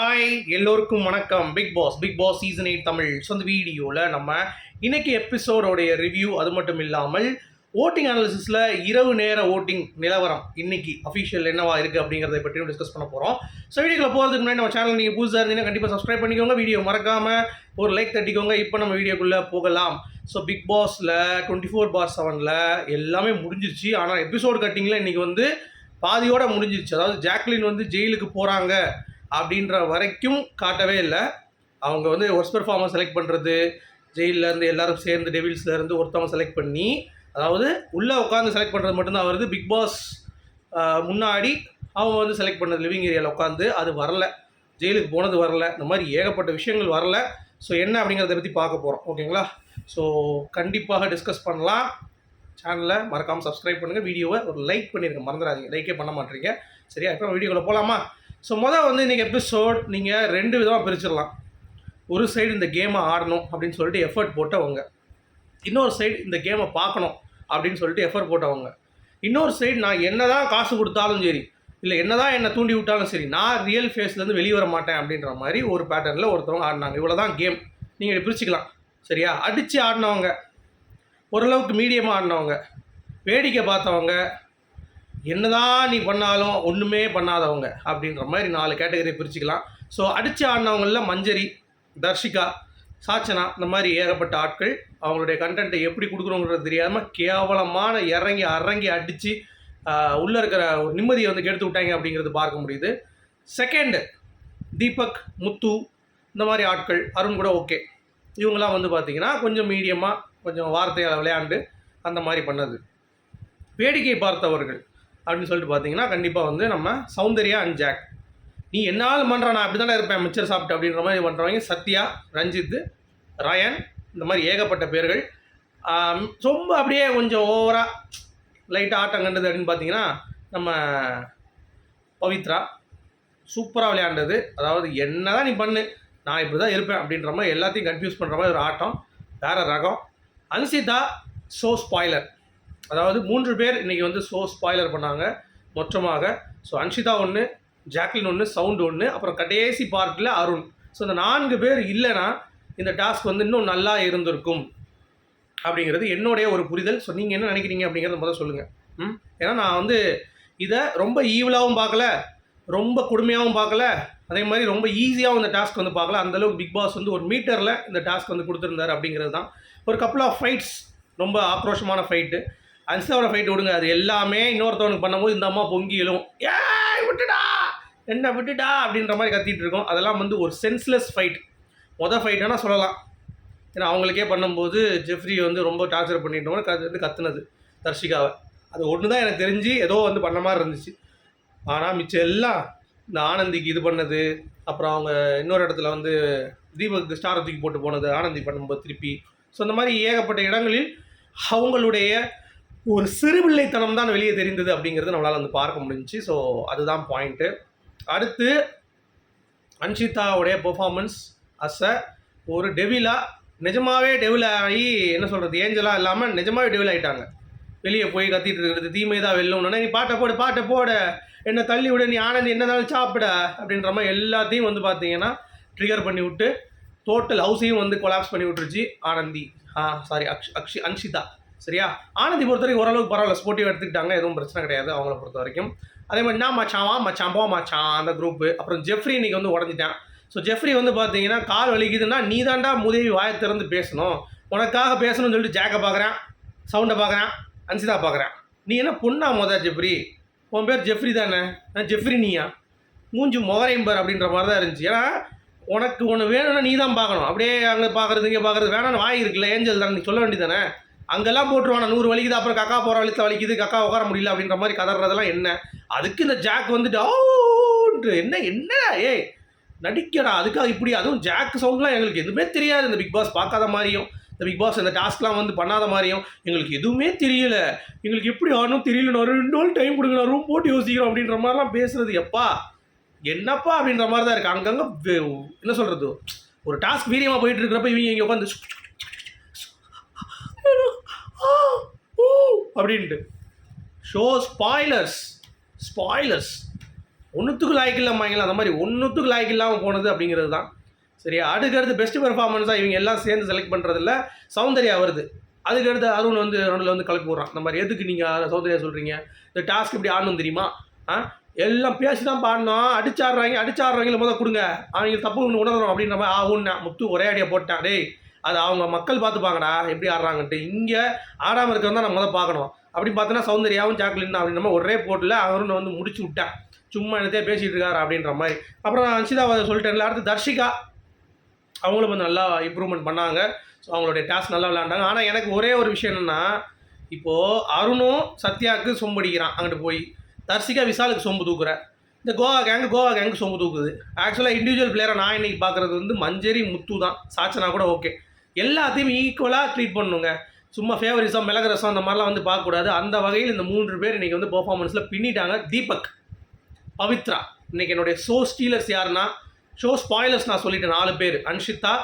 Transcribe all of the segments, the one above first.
Hi எல்லோருக்கும் வணக்கம். Bigg Boss Bigg Boss season eight Tamil so அந்த வீடியோவில் நம்ம இன்னைக்கு எபிசோடோடைய ரிவ்யூ அது மட்டும் இல்லாமல் ஓட்டிங் அனாலிசிஸில் இரவு நேர ஓட்டிங் நிலவரம். இன்னைக்கு அஃபிஷியல் என்னவா இருக்குது அப்படிங்கிறத பற்றியும் டிஸ்கஸ் பண்ண போகிறோம் ஸோ வீடியோக்குள்ள போகிறதுக்கு முன்னாடி நம்ம சேனல் நீங்கள் புதுசாக இருந்தீங்கன்னா கண்டிப்பாக சப்ஸ்கிரைப் பண்ணிக்கோங்க. வீடியோ மறக்காமல் ஒரு லைக் தட்டிக்கோங்க. இப்போ நம்ம வீடியோக்குள்ளே போகலாம். ஸோ பிக் பாஸில் டுவெண்ட்டி ஃபோர் பார் செவனில் எல்லாமே முடிஞ்சிருச்சு. ஆனால் எபிசோட் கட்டிங்கில் இன்றைக்கி வந்து பாதியோட முடிஞ்சிருச்சு. அதாவது ஜாக்லின் வந்து ஜெயிலுக்கு போகிறாங்க அப்படின்ற வரைக்கும் காட்டவே இல்லை. அவங்க வந்து ஒர்ஸ் பெர்ஃபார்மர் செலக்ட் பண்ணுறது ஜெயிலேருந்து எல்லாரும் சேர்ந்து டெவில்ஸ்லேருந்து ஒருத்தவங்க செலக்ட் பண்ணி அதாவது உள்ளே உட்காந்து செலக்ட் பண்ணுறது மட்டும்தான் வருது. பிக் பாஸ் முன்னாடி அவங்க வந்து செலக்ட் பண்ணது லிவிங் ஏரியாவில் உட்காந்து அது வரல. ஜெயிலுக்கு போனது வரல. இந்த மாதிரி ஏகப்பட்ட விஷயங்கள் வரல. ஸோ என்ன அப்படிங்கிறத பற்றி பார்க்க போகிறோம் ஓகேங்களா? ஸோ கண்டிப்பாக டிஸ்கஸ் பண்ணலாம். சேனலை மறக்காமல் சப்ஸ்கிரைப் பண்ணுங்கள் வீடியோவை ஒரு லைக் பண்ணிடுங்க மறந்துடாதீங்க. லைக்கே பண்ண மாட்டீங்க. சரியா? இப்போ வீடியோக்குள்ளே போகலாமா ஸோ மொதல் வந்து இன்றைக்கி எபிசோட் நீங்கள் ரெண்டு விதமாக பிரிச்சிடலாம். ஒரு சைடு இந்த கேமை ஆடணும் அப்படின்னு சொல்லிட்டு எஃபர்ட் போட்டவங்க. இன்னொரு சைடு இந்த கேமை பார்க்கணும் அப்படின்னு சொல்லிட்டு எஃபர்ட் போட்டவங்க. இன்னொரு சைடு நான் என்ன தான் காசு கொடுத்தாலும் சரி இல்லை என்ன தான் என்னை தூண்டி விட்டாலும் சரி நான் ரியல் ஃபேஸ்லேருந்து வெளியே வர மாட்டேன் அப்படின்ற மாதிரி ஒரு பேட்டர்னில் ஒருத்தவங்க ஆடினாங்க. இவ்வளோ தான் கேம் நீங்கள் இப்படி பிரிச்சுக்கலாம். சரியா? அடித்து ஆடினவங்க. ஓரளவுக்கு மீடியமாக ஆடினவங்க. வேடிக்கை பார்த்தவங்க. என்னதான் நீ பண்ணாலும் ஒன்றுமே பண்ணாதவங்க அப்படின்ற மாதிரி நாலு கேட்டகரியை பிரிச்சுக்கலாம். ஸோ அடித்து ஆடினவங்களில் மஞ்சரி தர்ஷிகா சாச்சனா இந்த மாதிரி ஏகப்பட்ட ஆட்கள் அவங்களுடைய கண்டென்ட்டை எப்படி கொடுக்குறோங்கிறது தெரியாமல் கேவலமான இறங்கி அரங்கி அடித்து உள்ளே இருக்கிற ஒரு நிம்மதியை வந்து கெடுத்து விட்டாங்க அப்படிங்கிறது பார்க்க முடியுது. செகண்டு தீபக் முத்து இந்த மாதிரி ஆட்கள் அருண் கூட ஓகே இவங்களாம் வந்து பார்த்தீங்கன்னா கொஞ்சம் மீடியமாக கொஞ்சம் வார்த்தையால் விளையாண்டு அந்த மாதிரி பண்ணது. வேடிக்கை பார்த்தவர்கள். அப்படின்னு சொல்லிட்டு பார்த்தீங்கன்னா கண்டிப்பாக வந்து நம்ம சௌந்தர்யா அண்ட் ஜாக் நீ என்னால் பண்ணுற நான் அப்படி தானே இருப்பேன் மிச்சர் சாப்பிட்டு அப்படின்ற மாதிரி பண்ணுறவங்க சத்யா ரஞ்சித் ரயன் இந்த மாதிரி ஏகப்பட்ட பேர்கள். ரொம்ப அப்படியே கொஞ்சம் ஓவராக லைட்டாக ஆட்டம் கண்டது அப்படின்னு பார்த்தீங்கன்னா நம்ம பவித்ரா. சூப்பராக விளையாண்டது. அதாவது என்ன தான் நீ பண்ணு நான் இப்படி தான் இருப்பேன் அப்படின்ற மாதிரி எல்லாத்தையும் கன்ஃபியூஸ் பண்ணுற மாதிரி ஒரு ஆட்டம் வேறு ரகம். அன்சிதா ஷோ ஸ்பாய்லர் அதாவது மூன்று பேர் இன்றைக்கி வந்து ஷோ ஸ்பாய்லர் பண்ணாங்க. மொத்தமாக. ஸோ அன்ஷிதா ஒன்று ஜாக்லின் ஒன்று சவுண்ட் ஒன்று அப்புறம் கடைசி பார்ட்டில் அருண். ஸோ இந்த நான்கு பேர் இல்லைன்னா இந்த டாஸ்க் வந்து இன்னும் நல்லா இருந்திருக்கும். அப்படிங்கிறது என்னுடைய ஒரு புரிதல். ஸோ நீங்கள் என்ன நினைக்கிறீங்க அப்படிங்கிறத முதல்ல சொல்லுங்கள் ம்? ஏன்னா நான் வந்து இதை ரொம்ப ஈவலாகவும் பார்க்கல. ரொம்ப கொடுமையாகவும் பார்க்கல. அதே மாதிரி ரொம்ப ஈஸியாகவும் இந்த டாஸ்க் வந்து பார்க்கல. அந்தளவுக்கு பிக் பாஸ் வந்து ஒரு மீட்டரில் இந்த டாஸ்க் வந்து கொடுத்துருந்தாரு அப்படிங்கிறது தான். ஒரு கப்பல் ஆஃப் ஃபைட்ஸ் ரொம்ப ஆக்ரோஷமான ஃபைட்டு அன்சாவோட ஃபைட் விடுங்க. அது எல்லாமே இன்னொருத்தவனுக்கு பண்ணும்போது இந்த அம்மா பொங்கி எழும். விட்டுடா! என்ன விட்டுடா! அப்படின்ற மாதிரி கத்திட்டு இருக்கோம். அதெல்லாம் வந்து ஒரு சென்ஸ்லெஸ் ஃபைட் மொதல் ஃபைட்னா சொல்லலாம். ஏன்னா அவங்களுக்கே பண்ணும்போது ஜெஃப்ரி வந்து ரொம்ப டார்ச்சர் பண்ணிட்டோம்னு கத்து வந்து கத்துனது தர்ஷிகாவை. அது ஒன்று தான் எனக்கு தெரிஞ்சு ஏதோ வந்து பண்ண மாதிரி இருந்துச்சு. ஆனால் மிச்சம் எல்லாம் இந்த ஆனந்திக்கு இது பண்ணது. அப்புறம் அவங்க இன்னொரு இடத்துல வந்து தீபக் ஸ்டார் தூக்கி போட்டு போனது ஆனந்தி பண்ணும்போது திருப்பி. ஸோ இந்த மாதிரி ஏகப்பட்ட இடங்களில் அவங்களுடைய ஒரு சிறுபிள்ளைத்தனம் தான் வெளியே தெரிந்தது அப்படிங்கிறது நம்மளால் வந்து பார்க்க முடிஞ்சு ஸோ அதுதான் பாயிண்ட்டு அடுத்து அன்ஷிதாவுடைய பெர்ஃபார்மன்ஸ் அஸ் அ ஒரு டெவிலா நிஜமாவே டெவில் ஆகி என்ன சொல்கிறது ஏஞ்சலாக இல்லாமல் நிஜமாகவே டெவில் ஆகிட்டாங்க வெளியே போய் கத்திட்டு இருக்கிறது தீமை தான் வெல்லும்னா. நீ பாட்டை போடு பாட்டை போட. என்ன தள்ளி விட நீ ஆனந்தி என்னதாலும் சாப்பிட அப்படின்ற மாதிரி எல்லாத்தையும் வந்து பார்த்தீங்கன்னா ட்ரிகர் பண்ணி விட்டு டோட்டல் ஹவுஸையும் வந்து கொலாப்ஸ் பண்ணி விட்டுருச்சு ஆனந்தி. ஆ சாரி அக்ஷ் அக்ஷி அன்ஷிதா. சரியா? ஆனந்தி பொறுத்த வரைக்கும் ஓரளவுக்கு பரவாயில்ல. ஸ்போர்ட்டிவ் எடுத்துக்கிட்டாங்க. எதுவும் பிரச்சனை கிடையாது அவங்கள பொறுத்த வரைக்கும் அதே மாதிரி நான் மச்சான் வா மச்சான் போ மச்சான் அந்த குரூப்பு அப்புறம் ஜெஃப்ரி இன்னைக்கு வந்து உடஞ்சிட்டான். ஸோ ஜெஃப்ரி வந்து பார்த்தீங்கன்னா கால் வலிக்குதுன்னா நீ தாண்டா முதவி வாயை திறந்து பேசணும். உனக்காக பேசணும்னு சொல்லிட்டு ஜாக்கை பார்க்குறேன் சவுண்டை பார்க்குறேன் அன்சிதா பார்க்குறேன் நீ என்ன பொண்ணா மொத ஜெஃப்ரி? உன் பேர் ஜெஃப்ரி தானே? நான் ஜெஃப்ரி நீயா? மூஞ்சி முகரையும் அப்படின்ற மாதிரி தான் இருந்துச்சு. ஏன்னா உனக்கு ஒன்று வேணும்னா நீ தான் பார்க்கணும். அப்படியே அங்கே பார்க்குறது இங்கே பார்க்குறது வேணாம்னு வாய் இருக்குல்ல ஏஞ்சல் தானே நீ சொல்ல வேண்டியதானே அங்கெல்லாம் போட்டுருவான் நூறு வலிக்குது அப்புறம் கக்கா போகிற வலித்த வலிக்குது கக்கா உட்கார முடியல அப்படின்ற மாதிரி கதறதெல்லாம் என்ன? அதுக்கு இந்த ஜாக் வந்துட்டு ஓன்று என்ன என்ன ஏய் நடிக்கடா அதுக்காக இப்படி அதுவும் ஜாக் சவுண்ட்லாம் எங்களுக்கு எதுவுமே தெரியாது. இந்த பிக் பாஸ் பார்க்காத மாதிரியும் இந்த பிக் பாஸ் இந்த டாஸ்க்லாம் வந்து பண்ணாத மாதிரியும் எங்களுக்கு எதுவுமே தெரியல. எங்களுக்கு எப்படி ஆடணும் தெரியல ரெண்டு நாள் டைம் கொடுங்க ரூம் போட்டு யோசிக்கிறோம் அப்படின்ற மாதிரிலாம் பேசுறது எப்பா என்னப்பா அப்படின்ற மாதிரி தான் இருக்குது அங்கங்கே என்ன சொல்கிறது ஒரு டாஸ்க் வீரியமாக போயிட்டு இருக்கிறப்ப இவங்க இங்கே உட்காந்து அப்படின்ட்டு. ஷோ ஸ்பாய்லர்ஸ் ஸ்பாய்லர்ஸ் ஒன்றுத்துக்கு லாய்க்கு இல்லாமல் அந்த மாதிரி ஒன்றுத்துக்கு லாய்க்கு இல்லாமல் போனது அப்படிங்கிறது தான். சரி அடுக்கடுத்து பெஸ்ட் பெர்ஃபார்மன்ஸாக இவங்க எல்லாம் சேர்ந்து செலக்ட் பண்ணுறதில்ல சௌந்தர்யா வருது. அதுக்கடுத்து அருண் வந்து ரவுண்டில் வந்து கலப்பி போடுறான். இந்த மாதிரி எதுக்கு நீங்கள் சௌந்தர்யா சொல்கிறீங்க இந்த டாஸ்க் இப்படி ஆடணும் தெரியுமா? ஆ? எல்லாம் பேசி தான் பாடணும் அடிச்சாடுறாங்க அடிச்சாடுறவங்கள முதல்ல கொடுங்க. அவங்க தப்பு ஒன்று உணரணும் அப்படின்ற மாதிரி ஆ முத்து ஒரே அடியாக போட்டான். டேய் அது அவங்க மக்கள் பார்த்துப்பாங்கடா எப்படி ஆடுறாங்கன்ட்டு. இங்கே ஆடாமல் இருக்கிறது தான் நம்ம முதல் பார்க்கணும். அப்படி பார்த்தோன்னா சௌந்தர்யாவும் ஜாக்லின் அப்படின்ற மாதிரி ஒரே போட்டில் அவரும் வந்து முடிச்சு விட்டேன். சும்மா என்னத்தையே பேசிகிட்டு இருக்காரு அப்படின்ற மாதிரி. அப்புறம் நான் அன்சிதா சொல்லிட்டேன்ல அடுத்து தர்ஷிகா. அவங்களும் கொஞ்சம் நல்லா இம்ப்ரூவ்மெண்ட் பண்ணாங்க. ஸோ அவங்களுடைய டாஸ்க் நல்லா விளையாண்டாங்க. ஆனால் எனக்கு ஒரே ஒரு விஷயம் என்னென்னா இப்போது அருணும் சத்யாவுக்கு சொம்படிக்கிறான் அங்கிட்டு போய். தர்ஷிகா விஷாலுக்கு சொம்பு தூக்குறேன் இந்த கோவா கேங்கு கோவா கேங்கு சொம்பு தூக்குது. ஆக்சுவலாக இண்டிவிஜுவல் பிளேயரை நான் இன்னைக்கு பார்க்குறது வந்து மஞ்சரி முத்து தான். சாச்சனா கூட ஓகே எல்லாத்தையும் ஈக்குவலாக ட்ரீட் பண்ணுங்க சும்மா ஃபேவரிசம் மிளகு ரசம் அந்த மாதிரிலாம் வந்து பார்க்கக்கூடாது. அந்த வகையில் இந்த மூன்று பேர் இன்றைக்கி வந்து பர்ஃபார்மன்ஸில் பின்னிட்டாங்க தீபக் பவித்ரா. இன்னைக்கு என்னுடைய ஷோ ஸ்டீலர்ஸ் யாருன்னா ஷோ ஸ்பாய்லர்ஸ் நான் சொல்லிட்டேன் நாலு பேர். அன்ஷிதா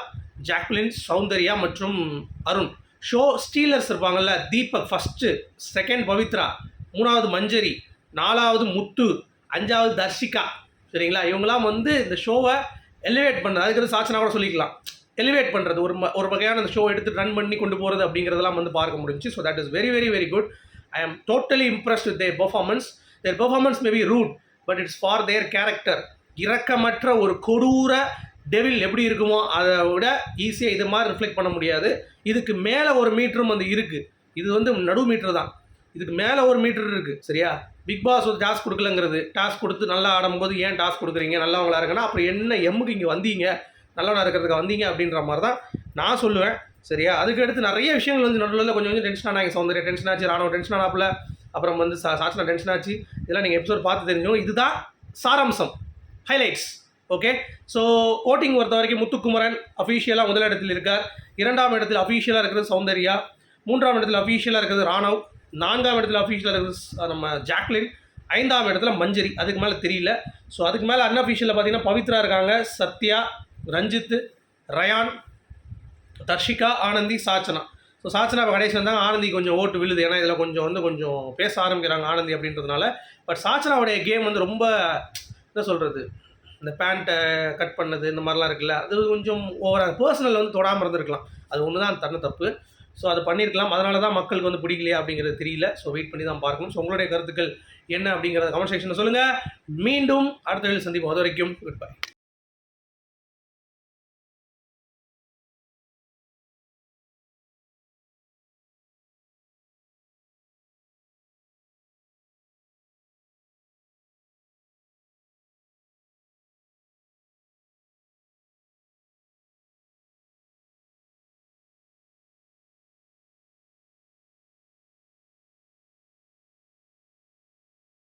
ஜாக்லின் சௌந்தர்யா மற்றும் அருண். ஷோ ஸ்டீலர்ஸ் இருப்பாங்கல்ல தீபக் ஃபஸ்ட்டு செகண்ட் பவித்ரா மூணாவது மஞ்சரி நாலாவது முத்து அஞ்சாவது தர்ஷிகா. சரிங்களா? இவங்களாம் வந்து இந்த ஷோவை எலிவேட் பண்ணுறது அதுக்கு சாட்சனா கூட சொல்லிக்கலாம். எலிவேட் பண்ணுறது ஒரு ஒரு வகையான அந்த ஷோ எடுத்து ரன் பண்ணி கொண்டு போகிறது அப்படிங்கிறதெல்லாம் வந்து பார்க்க முடிஞ்சு so that is very very very good I am totally impressed with their performance. Their performance may be rude but it's for their character இரக்கமற்ற ஒரு கொடூர டெவில் எப்படி இருக்குமோ அதை விட ஈஸியாக இது மாதிரி ரிஃப்ளெக்ட் பண்ண முடியாது. இதுக்கு மேலே ஒரு மீட்டரும் வந்து இருக்குது இது வந்து நடு மீட்டர் தான். இதுக்கு மேலே ஒரு மீட்டர் இருக்குது சரியா? பிக் பாஸ் ஒரு டாஸ்க் கொடுக்கலங்கிறது. டாஸ்க் கொடுத்து நல்லா ஆடும்போது ஏன் டாஸ்க் கொடுக்குறீங்க? நல்லவங்களா இருக்குன்னா அப்புறம் என்ன எம்முக்கு இங்கே வந்தீங்க? நல்லவனாக இருக்கிறதுக்கு வந்தீங்க அப்படின்ற மாதிரி தான் நான் சொல்லுவேன். சரியா? அதுக்கு அடுத்து நிறைய விஷயங்கள் வந்து நடுவில் கொஞ்சம் கொஞ்சம் டென்ஷன் ஆனாங்க. சௌந்தர்யா டென்ஷன் ஆச்சு ராணுவ டென்ஷன் ஆனாப்புல. அப்புறம் வந்து சா சாச்சனா டென்ஷன் ஆச்சு. இதெல்லாம் நீங்கள் எபிசோட் பார்த்து தெரிஞ்சோம் இதுதான் சாராம்சம். ஹைலைட்ஸ் ஓகே ஸோ ஓட்டிங் பொறுத்த வரைக்கும் முத்துக்குமரன் அஃபீஷியலாக முதலிடத்தில் இருக்கார். இரண்டாம் இடத்தில் அஃபீஷியலாக இருக்கிறது சௌந்தர்யா. மூன்றாம் இடத்தில் அஃபீஷியலாக இருக்கிறது ராணவ். நான்காம் இடத்துல அஃபீஷியலாக இருக்கிறது நம்ம ஜாக்லின். ஐந்தாம் இடத்துல மஞ்சரி. அதுக்கு மேலே தெரியல. ஸோ அதுக்கு மேலே அன்அஃபீஷியலில் பார்த்தீங்கன்னா பவித்ரா இருக்காங்க. சத்யா ரஞ்சித்து ரயான் தர்ஷிகா ஆனந்தி சாச்சனா. ஸோ சாச்சனா இப்போ கடைசி வந்தாங்க ஆனந்தி கொஞ்சம் ஓட்டு விழுது. ஏன்னா இதில் கொஞ்சம் வந்து கொஞ்சம் பேச ஆரம்பிக்கிறாங்க ஆனந்தி அப்படின்றதுனால. பட் சாச்சனாவுடைய கேம் வந்து ரொம்ப என்ன சொல்கிறது இந்த பேண்ட்டை கட் பண்ணது இந்த மாதிரிலாம் இருக்குல்ல அது கொஞ்சம் ஓவராக பர்சனல் வந்து தொடாமல் இருந்திருக்கலாம். அது ஒன்று தான் தன்ன தப்பு. ஸோ அது பண்ணியிருக்கலாம் அதனால தான் மக்களுக்கு வந்து பிடிக்கலையா அப்படிங்கிறது தெரியல. ஸோ வெயிட் பண்ணி தான் பார்க்கணும். ஸோ உங்களுடைய கருத்துக்கள் என்ன அப்படிங்கிறத கமெண்ட் செக்ஷனில் சொல்லுங்கள் மீண்டும் அடுத்த வேலை சந்திப்போம். அது வரைக்கும் குட் பை